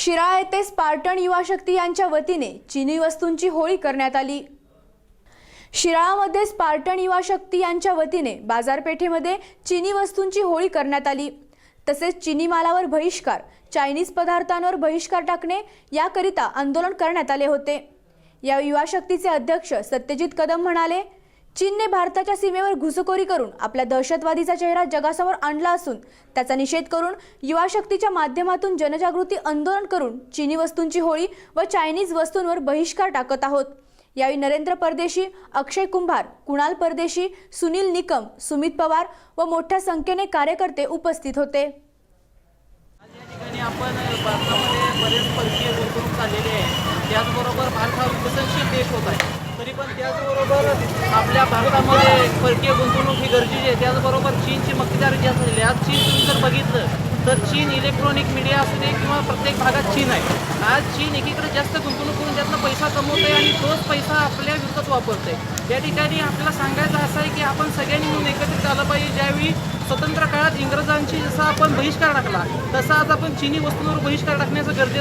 शिराळा येथे स्पार्टन युवा शक्ती यांच्या वतीने चिनी वस्तूंची होळी करण्यात आली. शिराळामध्ये स्पार्टन युवा शक्ती यांच्या वतीने बाजारपेठेमध्ये चिनी वस्तूंची होळी करण्यात आली. तसेच चिनी मालावर बहिष्कार चायनीज पदार्थांवर बहिष्कार टाकणे याकरिता आंदोलन करण्यात आले होते. या युवा शक्तीचे अध्यक्ष सत्यजित कदम म्हणाले चीनने भारताच्या सीमेवर घुसखोरी करून आपल्या दहशतवादीचा चेहरा जगासमोर आणला असून त्याचा निषेध करून युवा शक्तीच्या माध्यमातून जनजागृती आंदोलन करून चिनी वस्तूंची होळी व चायनीज वस्तूंवर बहिष्कार टाकत आहोत. यावेळी नरेंद्र परदेशी अक्षय कुंभार कुणाल परदेशी सुनील निकम सुमित पवार व मोठ्या संख्येने कार्यकर्ते उपस्थित होते. आज या ठिकाणी आपण भारतामध्ये बरेच परकीय गुंतवणूक झालेली आहे त्याचबरोबर भारत हा विकसनशील देश होत आहे. तरी पण त्याचबरोबर आपल्या भारतामध्ये परकीय गुंतवणूक ही गरजेची आहे. त्याचबरोबर चीनची मक्तेदारी जास्त झालेली आहे आज चीन तुम्ही जर बघितलं तर चीन इलेक्ट्रॉनिक मीडिया असू दे किंवा प्रत्येक भागात चीन आहे. आज चीन एकीकडे जास्त गुंतवणूक करून त्यातनं पैसा कमवतोय आणि तोच पैसा आपल्या विरोधात वापरतोय. त्या ठिकाणी आपल्याला सांगायचं असं आहे की आपण सगळ्यांनी मिळून एकत्रित आलं पाहिजे. ज्यावेळी स्वतंत्र काळात इंग्रजांची जसा आपण बहिष्कार टाकला तसा आज आपण चिनी वस्तूंवर बहिष्कार टाकण्याचं गरजेचं